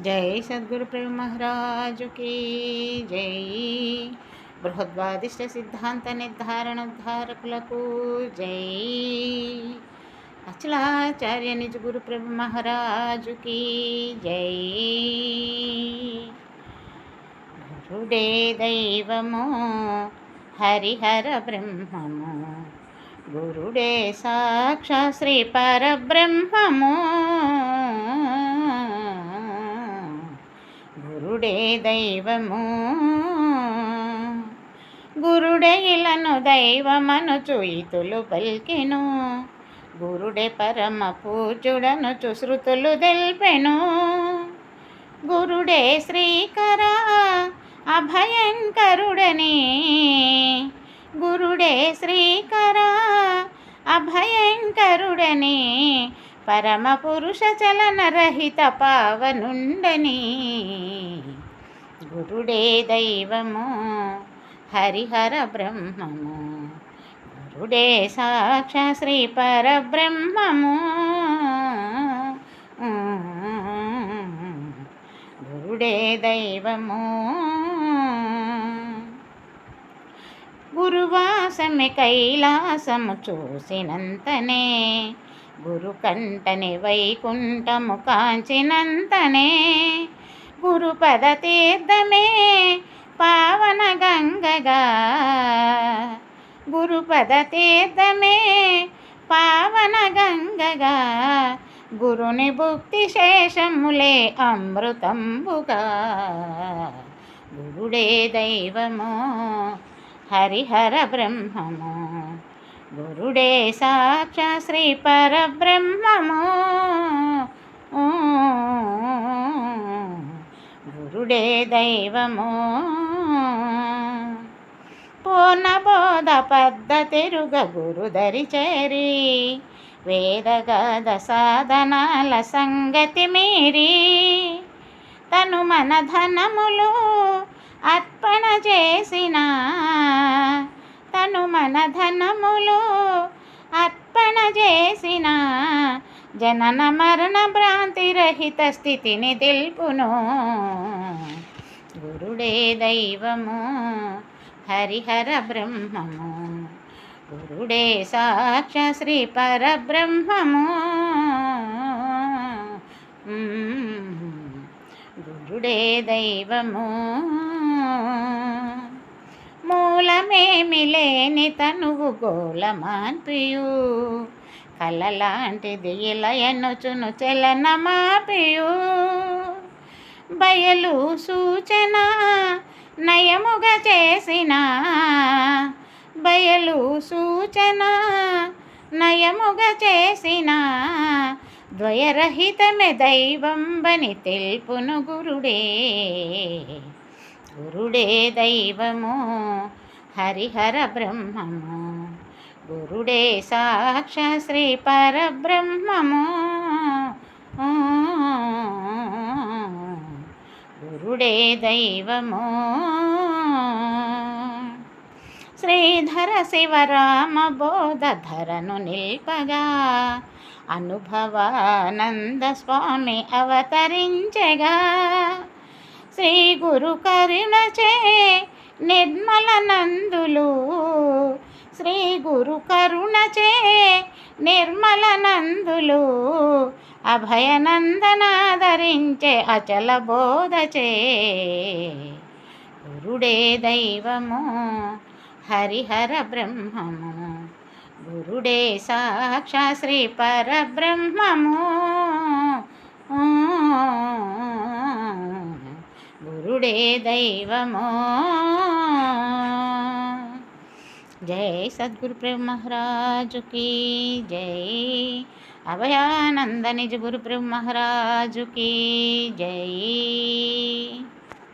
జై సద్గురు ప్రేమ మహారాజుకి జై బృహద్వాదిష్ట సిద్ధాంత నిర్ధారణోద్ధారకులకు జై అచలాచార్య నిజ గురు ప్రభు మహారాజుకి జై గురుడే దైవము హరిహర బ్రహ్మము గురుడే సాక్ష శ్రీ పరబ్రహ్మము గురుడే దైవము. గురుడే ఇలను దైవమను చూయితులు పల్కెను. గురుడే పరమ పూజుడను చుశ్రుతులు తెల్పెను. గురుడే శ్రీకర అభయంకరుడని. గురుడే శ్రీకర అభయంకరుడని. పరమపురుష చలనరహిత పావనుండని. గురుడే దైవము హరిహర బ్రహ్మము. గురుడే సాక్షా శ్రీ పరబ్రహ్మము. గురుడే దైవము. గురువాసమి కైలాసము చూసినంతనే గురుకంటని వైకుంఠము కాంచినంతనే గురుపద తీర్థమే పావన గంగగా. గురుపద తీర్థమే పావన గంగగా. గురుని భుక్తి శేషములే అమృతంబుగా. గురుడే దైవము హరిహర బ్రహ్మము. గురుడే సాక్ష శ్రీ పరబ్రహ్మము గురుడే దైవము పూర్ణబోధ పద్ధతిరుగ గురుదరి చేరి వేదగద సాధనాల సంగతి మీరి తను మన ధనములు అర్పణ చేసిన। తను మన ధనములు అర్పణ చేసిన జనన మరణ భ్రాంతి రహిత స్థితిని తెలుపును. గురుడే దైవము హరిహర బ్రహ్మము. గురుడే సాక్ష శ్రీ పరబ్రహ్మము. గురుడే దైవము. లేని తనువు గోలమాన్పియు. కలలాంటిది ఇలయనుచును ఎన్నుచును చలనమాపియు బయలు సూచన నయముగా చేసిన. బయలు సూచన నయముగా చేసిన. ద్వయరహితమే దైవం బని తెలుపును గురుడే. గురుడే దైవము హరిహర బ్రహ్మము గురుడే సాక్ష శ్రీ పరబ్రహ్మము. గురుడే దైవము. శ్రీధర శివరామ బోధధరను నిల్పగా. అనుభవానంద స్వామి అవతరించగా. శ్రీ గురు కరుణచే నిర్మ నందులు శ్రీ గురు కరుణచే నిర్మల నందులు. అభయనందనాదరించే అచల బోధచే గురుడే దైవము హరిహర బ్రహ్మము. గురుడే సాక్షా శ్రీ పరబ్రహ్మము. గురుడే దైవము. जय सद्गुरु प्रेम महाराज की जय। अभयानंद निज गुरु प्रेम महाराज की जय।